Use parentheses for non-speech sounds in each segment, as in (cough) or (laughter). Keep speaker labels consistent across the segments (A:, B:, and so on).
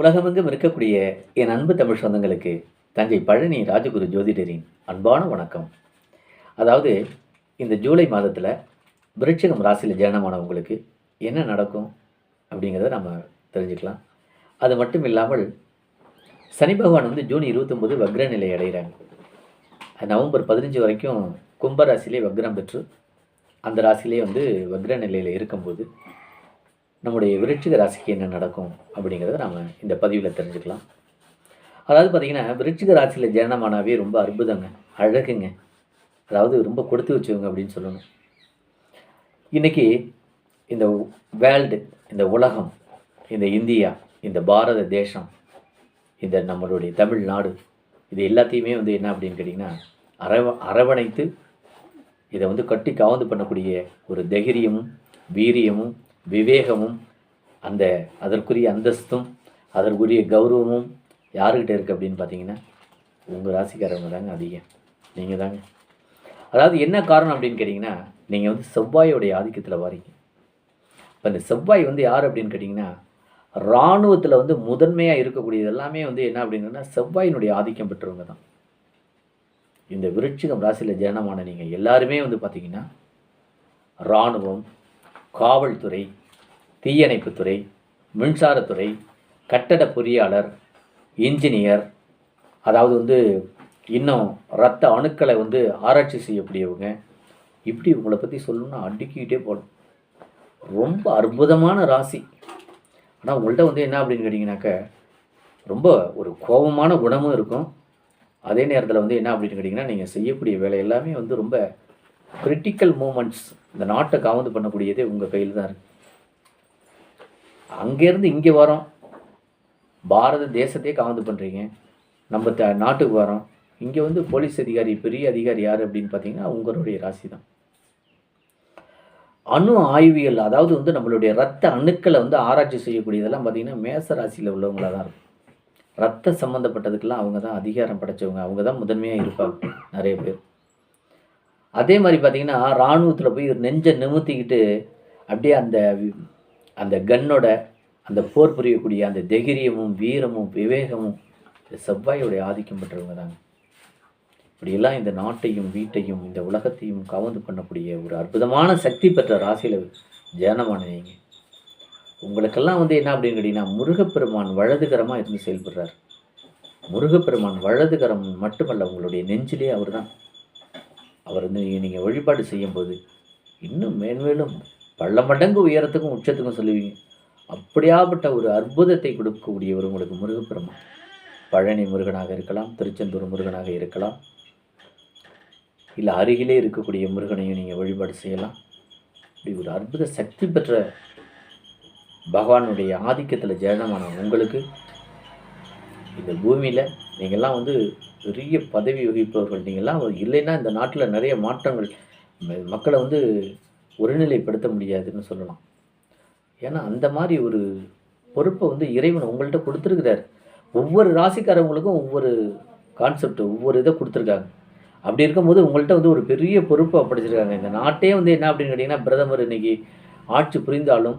A: உலகமெங்கும் இருக்கக்கூடிய என் அன்பு தமிழ் சொந்தங்களுக்கு தஞ்சை பழனி ராஜகுரு ஜோதிடரின் அன்பான வணக்கம். அதாவது இந்த ஜூலை மாதத்தில் விருட்சகம் ராசியில் ஜனனமானவங்களுக்கு என்ன நடக்கும் அப்படிங்கிறத நம்ம தெரிஞ்சுக்கலாம். அது மட்டும் இல்லாமல் சனி பகவான் வந்து ஜூன் இருபத்தொம்போது வக்ர நிலை அடைகிறாங்க நவம்பர் பதினஞ்சு வரைக்கும் கும்ப ராசியிலே வக்ரம் பெற்று அந்த ராசியிலே வந்து வக்ர நிலையில் இருக்கும்போது நம்முடைய விருட்சிக ராசிக்கு என்ன நடக்கும் அப்படிங்கிறத நாம் இந்த பதிவில் தெரிஞ்சுக்கலாம். அதாவது பார்த்திங்கன்னா விருட்சிக ராசியில் ஜனனமானாவே ரொம்ப அற்புதங்க அழகுங்க. அதாவது ரொம்ப கொடுத்து வச்சுக்கோங்க அப்படின்னு சொல்லணும். இன்றைக்கி இந்த வேர்ல்டு இந்த உலகம் இந்த இந்தியா இந்த பாரத தேசம் இந்த நம்மளுடைய தமிழ்நாடு இது எல்லாத்தையுமே வந்து என்ன அப்படின்னு கேட்டிங்கன்னா அரவ அரவணைத்து இதை வந்து கட்டி காவந்து பண்ணக்கூடிய ஒரு தைரியமும் வீரியமும் விவேகமும் அந்த அதற்குரிய அந்தஸ்தும் அதற்குரிய கௌரவமும் யாருக்கிட்ட இருக்குது அப்படின்னு பார்த்தீங்கன்னா உங்கள் ராசிக்காரவங்க தாங்க அதிகம். நீங்கள் தாங்க. அதாவது என்ன காரணம் அப்படின்னு கேட்டிங்கன்னா நீங்கள் வந்து செவ்வாயோடைய ஆதிக்கத்தில் வாரீங்க. இப்போ இந்த செவ்வாய் வந்து யார் அப்படின்னு கேட்டிங்கன்னா இராணுவத்தில் வந்து முதன்மையாக இருக்கக்கூடியது எல்லாமே வந்து என்ன அப்படின்னா செவ்வாயினுடைய ஆதிக்கம் பெற்றவங்க தான். இந்த விருட்சிகம் ராசியில் ஜனனமான நீங்கள் எல்லாருமே வந்து பார்த்தீங்கன்னா இராணுவம் காவல்துறை தீயணைப்புத்துறை மின்சாரத்துறை கட்டட பொறியாளர் இன்ஜினியர் அதாவது வந்து இன்னும் ரத்த அணுக்களை வந்து ஆராய்ச்சி செய்யக்கூடியவங்க. இப்படி உங்களை பற்றி சொல்லணும்னா அடுக்கிக்கிட்டே போகணும். ரொம்ப அற்புதமான ராசி. ஆனால் உங்கள்கிட்ட வந்து என்ன அப்படின்னு கேட்டிங்கனாக்க ரொம்ப ஒரு கோபமான குணமும் இருக்கும். அதே நேரத்தில் வந்து என்ன அப்படின்னு கேட்டிங்கன்னா நீங்கள் செய்யக்கூடிய வேலை எல்லாமே வந்து ரொம்ப கிரிட்டிக்கல் மூமெண்ட்ஸ் இந்த நாட்டை காவந்து பண்ணக்கூடியதே உங்கள் கையில் தான் இருக்குது அங்கேருந்து இங்கே வரோம். பாரத தேசத்தையே காவந்து பண்ணுறீங்க நம்ம த நாட்டுக்கு வரோம். இங்கே வந்து போலீஸ் அதிகாரி பெரிய அதிகாரி யார் அப்படின்னு பார்த்தீங்கன்னா உங்களுடைய ராசி தான். அணு ஆய்வியல் அதாவது வந்து நம்மளுடைய ரத்த அணுக்களை வந்து ஆராய்ச்சி செய்யக்கூடியதெல்லாம் பார்த்தீங்கன்னா மேச ராசியில் உள்ளவங்களாக தான் இருக்கும். ரத்த சம்மந்தப்பட்டதுக்கெல்லாம் அவங்க தான் அதிகாரம் படைச்சவங்க. அவங்க தான் முதன்மையாக இருப்பாங்க நிறைய பேர். அதே மாதிரி பார்த்தீங்கன்னா இராணுவத்தில் போய் நெஞ்சை நிமித்திக்கிட்டு அப்படியே அந்த அந்த கன்னோட அந்த போர் புரியக்கூடிய அந்த தைரியமும் வீரமும் விவேகமும் இந்த செவ்வாயோடைய ஆதிக்கம் பெற்றவங்க தாங்க. இப்படியெல்லாம் இந்த நாட்டையும் வீட்டையும் இந்த உலகத்தையும் கவர்ந்து பண்ணக்கூடிய ஒரு அற்புதமான சக்தி பெற்ற ராசியில் ஜனமானவங்க உங்களுக்கெல்லாம் வந்து என்ன அப்படின்னு கேட்டிங்கன்னா முருகப்பெருமான் வலதுகரமாக இருந்து செயல்படுறார். முருகப்பெருமான் வலதுகரம் மட்டுமல்ல உங்களுடைய நெஞ்சிலே அவர் தான் அவர் வந்து நீங்கள் வழிபாடு செய்யும்போது இன்னும் மேன்மேலும் பல மடங்கு உயரத்துக்கும் உச்சத்துக்கும் சொல்லுவீங்க. அப்படியாப்பட்ட ஒரு அற்புதத்தை கொடுக்கக்கூடியவர் உங்களுக்கு முருகப்பெருமான். பழனி முருகனாக இருக்கலாம் திருச்செந்தூர் முருகனாக இருக்கலாம். இல்லை அருகிலே இருக்கக்கூடிய முருகனையும் நீங்கள் வழிபாடு செய்யலாம். இப்படி ஒரு அற்புத சக்தி பெற்ற பகவானுடைய ஆதிக்கத்தில் ஜனனமான உங்களுக்கு இந்த பூமியில் நீங்கள்லாம் வந்து பெரிய பதவி வகிப்பவர்கள். நீங்கள்லாம் இல்லைன்னா இந்த நாட்டில் நிறைய மாற்றங்கள். மக்களை வந்து ஒருநிலைப்படுத்த முடியாதுன்னு சொல்லலாம். ஏன்னா அந்த மாதிரி ஒரு பொறுப்பை வந்து இறைவன் உங்கள்கிட்ட கொடுத்துருக்கிறார். ஒவ்வொரு ராசிக்காரவங்களுக்கும் ஒவ்வொரு கான்செப்ட் ஒவ்வொரு இதை கொடுத்துருக்காங்க. அப்படி இருக்கும்போது உங்கள்கிட்ட வந்து ஒரு பெரிய பொறுப்பு ஒப்படைச்சிருக்காங்க இந்த நாட்டே வந்து என்ன அப்படின்னு கேட்டிங்கன்னா பிரதமர் இன்னைக்கு ஆட்சி புரிந்தாலும்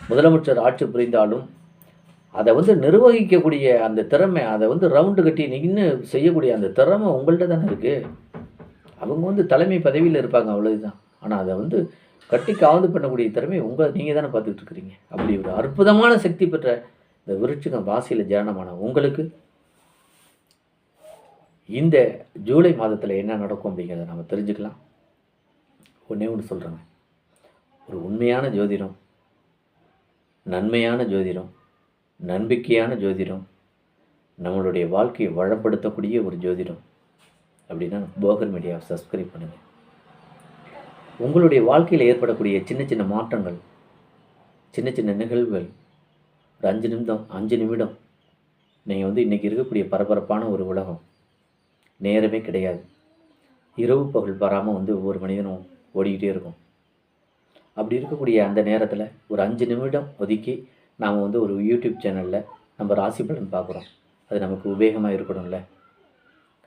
A: முதலமைச்சர் ஆட்சி புரிந்தாலும் அதை வந்து நிர்வகிக்கக்கூடிய அந்த திறமை அதை வந்து ரவுண்டு கட்டி நின்று செய்யக்கூடிய அந்த திறமை உங்கள்கிட்ட தானே இருக்குது அவங்க வந்து தலைமை பதவியில் இருப்பாங்க அவ்வளவுதான். ஆனால் அதை வந்து கட்டி காவந்து பண்ணக்கூடிய திறமை உங்கள் நீங்கள் தானே பார்த்துக்கிட்டு இருக்கிறீங்க அப்படி ஒரு அற்புதமான சக்தி பெற்ற இந்த விருட்சிகம் ராசியில் ஜனனமான உங்களுக்கு இந்த ஜூலை மாதத்தில் என்ன நடக்கும் அப்படிங்கிறத நம்ம தெரிஞ்சுக்கலாம். ஒன்றே ஒன்று சொல்கிறேங்க ஒரு உண்மையான ஜோதிடம் நன்மையான ஜோதிடம் நம்பிக்கையான ஜோதிடம் நம்மளுடைய வாழ்க்கையை வளப்படுத்தக்கூடிய ஒரு ஜோதிடம். அப்படின்னா போகர் மீடியாவை சப்ஸ்கிரைப் பண்ணுங்கள் உங்களுடைய வாழ்க்கையில் ஏற்படக்கூடிய சின்ன சின்ன மாற்றங்கள் சின்ன சின்ன நிகழ்வுகள் ஒரு அஞ்சு நிமிடம் அஞ்சு நிமிடம் நீங்கள் வந்து இன்றைக்கி இருக்கக்கூடிய பரபரப்பான ஒரு உலகம் நேரமே கிடையாது. இரவு பகல் வராமல் வந்து ஒவ்வொரு மனிதனும் ஓடிக்கிட்டே இருக்கும். அப்படி இருக்கக்கூடிய அந்த நேரத்தில் ஒரு அஞ்சு நிமிடம் ஒதுக்கி நாம் வந்து ஒரு யூடியூப் சேனலில் நம்ம ராசி பலன் பார்க்குறோம். அது நமக்கு உபயோகமாக இருக்கணும்ல.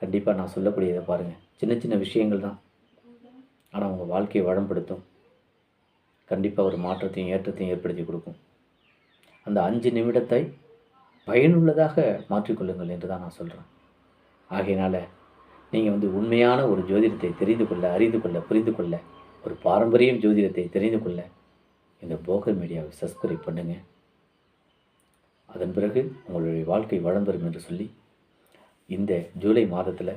A: கண்டிப்பாக நான் சொல்லக்கூடியதை பாருங்கள் சின்ன சின்ன விஷயங்கள் தான். ஆனால் உங்கள் வாழ்க்கையை வளம்படுத்தும். கண்டிப்பாக ஒரு மாற்றத்தையும் ஏற்றத்தையும் ஏற்படுத்தி கொடுக்கும். அந்த அஞ்சு நிமிடத்தை பயனுள்ளதாக மாற்றிக்கொள்ளுங்கள் என்று தான் நான் சொல்கிறேன் ஆகையினால் நீங்கள் வந்து உண்மையான ஒரு ஜோதிடத்தை தெரிந்து கொள்ள அறிந்து கொள்ள புரிந்து கொள்ள ஒரு பாரம்பரியம் ஜோதிடத்தை தெரிந்து கொள்ள இந்த போகர் மீடியாவை சப்ஸ்கிரைப் பண்ணுங்கள் அதன் பிறகு உங்களுடைய வாழ்க்கை வளம் பெறும் என்று சொல்லி இந்த ஜூலை மாதத்தில்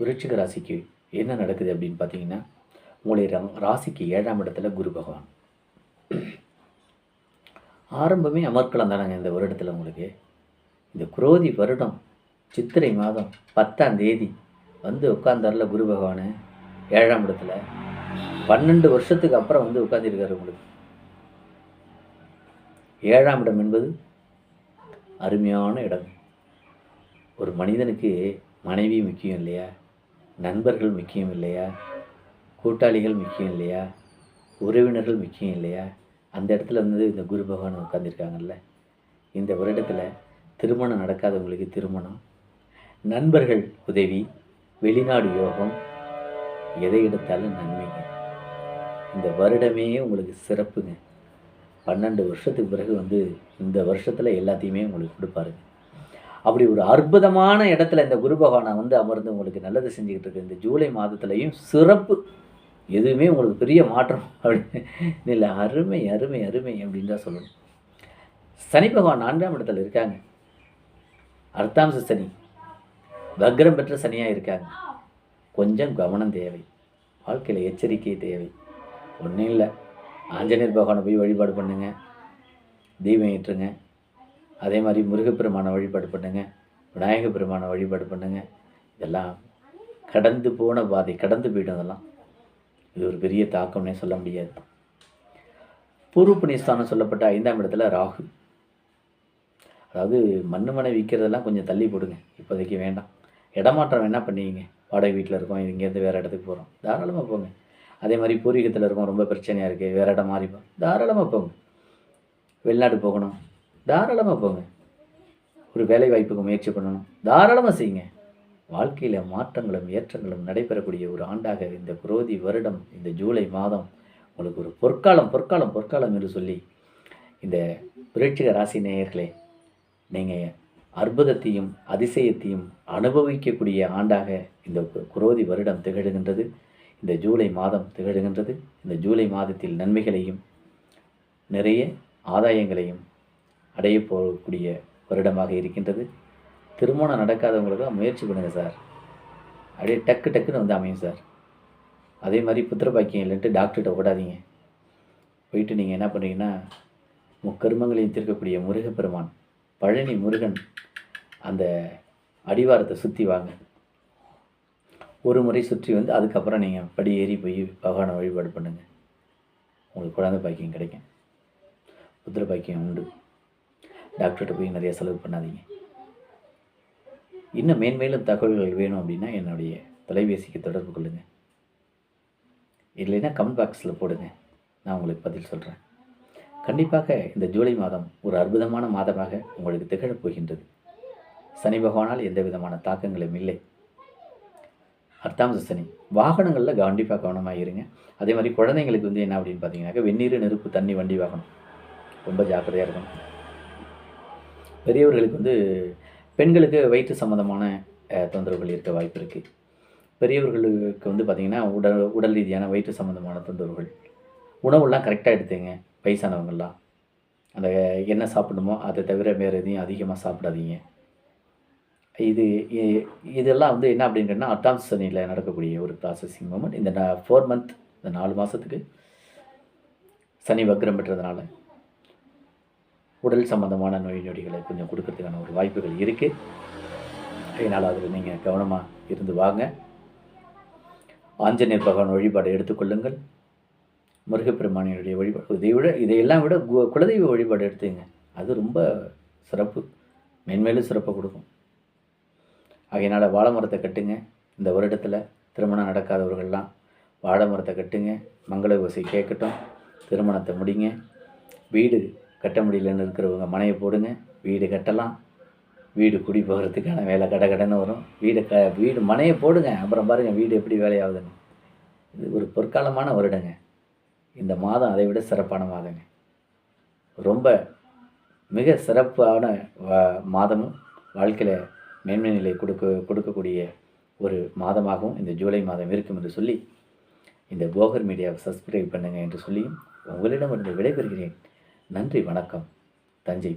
A: விருச்சிக ராசிக்கு என்ன நடக்குது அப்படின்னு பார்த்தீங்கன்னா உங்களுடைய ராசிக்கு ஏழாம் இடத்துல குரு பகவான். ஆரம்பமே அமர்க்கலாம் தானங்க இந்த வருடத்தில் உங்களுக்கு. இந்த குரோதி வருடம் சித்திரை மாதம் பத்தாம் தேதி வந்து உட்காந்தார்ல குரு பகவான் ஏழாம் இடத்துல. பன்னெண்டு வருஷத்துக்கு அப்புறம் வந்து உட்காந்துருக்காரு உங்களுக்கு. ஏழாம் இடம் என்பது அருமையான இடம். ஒரு மனிதனுக்கு மனைவி முக்கியம் இல்லையா? நண்பர்கள் முக்கியம் இல்லையா? கூட்டாளிகள் முக்கியம் இல்லையா? உறவினர்கள் முக்கியம் இல்லையா? அந்த இடத்துல வந்து இந்த குரு பகவான் உட்காந்துருக்காங்கல்ல இந்த வருடத்தில் திருமணம் நடக்காதவங்களுக்கு திருமணம் நண்பர்கள் உதவி வெளிநாடு யோகம் எதை எடுத்தாலும் நன்மைங்க. இந்த வருடமே உங்களுக்கு சிறப்புங்க. பன்னெண்டு வருஷத்துக்கு பிறகு வந்து இந்த வருஷத்தில் எல்லாத்தையுமே உங்களுக்கு கொடுப்பாருங்க. அப்படி ஒரு அற்புதமான இடத்துல இந்த குரு பகவானை வந்து அமர்ந்து உங்களுக்கு நல்லது செஞ்சுக்கிட்டு இருக்கு இந்த ஜூலை மாதத்துலையும் சிறப்பு எதுவுமே உங்களுக்கு பெரிய மாற்றம் (laughs) அப்படின்னு இல்லை அருமை அருமை அருமை அப்படின்னு தான் சொல்லணும். சனி பகவான் நான்காம் இடத்துல இருக்காங்க. அர்த்தாம்ச சனி. வக்ரம் பெற்ற சனியாக இருக்காங்க. கொஞ்சம் கவனம் தேவை. வாழ்க்கையில் எச்சரிக்கை தேவை. ஒன்றும் இல்லை. ஆஞ்சநேயர் பகவானை போய் வழிபாடு பண்ணுங்க. தீபம் ஏற்றுங்க. அதே மாதிரி முருகப்பெருமானை வழிபாடு பண்ணுங்க. விநாயக பெருமானை வழிபாடு பண்ணுங்க. இதெல்லாம் கடந்து போன பாதை கடந்து போய்டும் அதெல்லாம் இது ஒரு பெரிய தாக்கம்னே சொல்ல முடியாது. பூர்வ புண்ணியஸ்தானம் சொல்லப்பட்ட ஐந்தாம் இடத்துல ராகு. அதாவது மண்ணு மனை விற்கிறதெல்லாம் கொஞ்சம் தள்ளி போடுங்க. இப்போதைக்கு வேண்டாம். இடமாற்றம் வேணால் பண்ணுவீங்க வாடகை வீட்டில் இருக்கோம் இங்கேருந்து வேறு இடத்துக்கு போகிறோம் தாராளமாக போங்க. அதே மாதிரி பூர்வீகத்தில் இருக்கோம் ரொம்ப பிரச்சனையாக இருக்குது வேறு இடம் மாறிப்போம் தாராளமாக போங்க. வெளிநாடு போகணும். தாராளமாக போங்க. ஒரு வேலை வாய்ப்புக்கு முயற்சி பண்ணணும். தாராளமாக செய்யுங்க. வாழ்க்கையில் மாற்றங்களும் ஏற்றங்களும் நடைபெறக்கூடிய ஒரு ஆண்டாக இந்த குரோதி வருடம் இந்த ஜூலை மாதம் உங்களுக்கு ஒரு பொற்காலம் பொற்காலம் பொற்காலம் என்று சொல்லி இந்த விருட்சிக ராசி நேயர்களே நீங்கள் அற்புதத்தையும் அதிசயத்தையும் அனுபவிக்கக்கூடிய ஆண்டாக இந்த கு- குரோதி வருடம் திகழ்கின்றது. இந்த ஜூலை மாதம் திகழ்கின்றது. இந்த ஜூலை மாதத்தில் நன்மைகளையும் நிறைய ஆதாயங்களையும் அடைய போகக்கூடிய வருடமாக இருக்கின்றது. திருமணம் நடக்காதவங்களுக்கெல்லாம் முயற்சி பண்ணுங்கள் சார். அப்படியே டக்கு டக்குன்னு வந்து அமையும் சார். அதே மாதிரி புத்திர பாக்கியம் இல்லைன்ட்டு டாக்டர்கிட்ட ஓடாதீங்க. போயிட்டு நீங்கள் என்ன பண்ணுறீங்கன்னா முக்கருமங்களையும் தீர்க்கக்கூடிய முருகப்பெருமான் பழனி முருகன் அந்த அடிவாரத்தை சுற்றி வாங்க. ஒரு முறை சுற்றி வந்து அதுக்கப்புறம் நீங்கள் படி ஏறி போய் பகவானை வழிபாடு பண்ணுங்கள் உங்களுக்கு குழந்தை பாக்கியம் கிடைக்கும். புத்திர பாக்கியம் உண்டு. டாக்டர்கிட்ட போய் நிறைய செலவு பண்ணாதீங்க. இன்னும் மேன்மேலும் தகவல்கள் வேணும் அப்படின்னா என்னுடைய தொலைபேசிக்கு தொடர்பு கொள்ளுங்கள் இல்லைன்னா கமெண்ட் பாக்ஸில் போடுங்க. நான் உங்களுக்கு பதில் சொல்கிறேன் கண்டிப்பாக இந்த ஜூலை மாதம் ஒரு அற்புதமான மாதமாக உங்களுக்கு திகழப் போகின்றது. சனி பகவானால் எந்த விதமான தாக்கங்களும் இல்லை. அர்த்தாம்ச சனி. வாகனங்களில் கண்டிப்பாக கவனமாக இருங்க. அதே மாதிரி குழந்தைங்களுக்கு வந்து என்ன அப்படின்னு பார்த்தீங்கன்னாக்கா வெந்நீர் நெருப்பு தண்ணி வண்டி வாகனம். ரொம்ப ஜாக்கிரதையாக இருக்கணும். பெரியவர்களுக்கு வந்து பெண்களுக்கு வயிற்று சம்மந்தமான தொந்தரவுகள் இருக்க வாய்ப்பு இருக்குது பெரியவர்களுக்கு வந்து பார்த்திங்கன்னா உடல் உடல் ரீதியான வயிற்று சம்மந்தமான தொந்தரவுகள். உணவுலாம் கரெக்டாக எடுத்துங்க வயசானவங்கள்லாம். அந்த என்ன சாப்பிடணுமோ அதை தவிர வேறு எதையும் அதிகமாக சாப்பிடாதீங்க. இது இதெல்லாம் வந்து என்ன அப்படின்னு கேட்டால் அட்டாம் சனியில் நடக்கக்கூடிய ஒரு ப்ராசஸிங் மூமெண்ட் இந்த ஃபோர் மந்த் இந்த நாலு மாதத்துக்கு சனி வக்ரம் பெற்றதுனால. உடல் சம்பந்தமான நோய் நொடிகளை கொஞ்சம் கொடுக்கறதுக்கான ஒரு வாய்ப்புகள் இருக்குது அதனால் அதில் நீங்கள் கவனமாக இருந்து வாங்க. ஆஞ்சநேயர் பகவான் வழிபாடு எடுத்துக்கொள்ளுங்கள் முருகப்பெருமானியுடைய வழிபாடு இதை விட இதையெல்லாம் விட கு- குலதெய்வ வழிபாடு எடுத்துங்க. அது ரொம்ப சிறப்பு. மென்மேலும் சிறப்பை கொடுக்கும். ஆகையினால் வாழை மரத்தை கட்டுங்க. இந்த வருடத்தில் திருமணம் நடக்காதவர்கள்லாம் வாழை மரத்தை கட்டுங்க. மங்கள ஓசை கேட்கட்டும். திருமணத்தை முடிங்க. வீடு கட்ட முடியலன்னு இருக்கிறவங்க மனையை போடுங்க வீடு கட்டலாம். வீடு குடி போகிறதுக்கான வேலை கட கடன்னு வரும். வீடு க வீடு மனையை போடுங்க. அப்புறம் பாருங்கள் வீடு எப்படி வேலையாகுதுன்னு. இது ஒரு பொற்காலமான வருடங்க. இந்த மாதம் அதை விட சிறப்பான மாதங்க. ரொம்ப மிக சிறப்பான மாதமும் வாழ்க்கையில் மேன்மை நிலை கொடுக்க கொடுக்கக்கூடிய ஒரு மாதமாகவும் இந்த ஜூலை மாதம் இருக்கும் என்று சொல்லி இந்த போகர் மீடியாவை சப்ஸ்கிரைப் பண்ணுங்கள் என்று சொல்லியும் உங்களிடம் இருந்து விடைபெறுகிறேன். நன்றி வணக்கம். தஞ்சை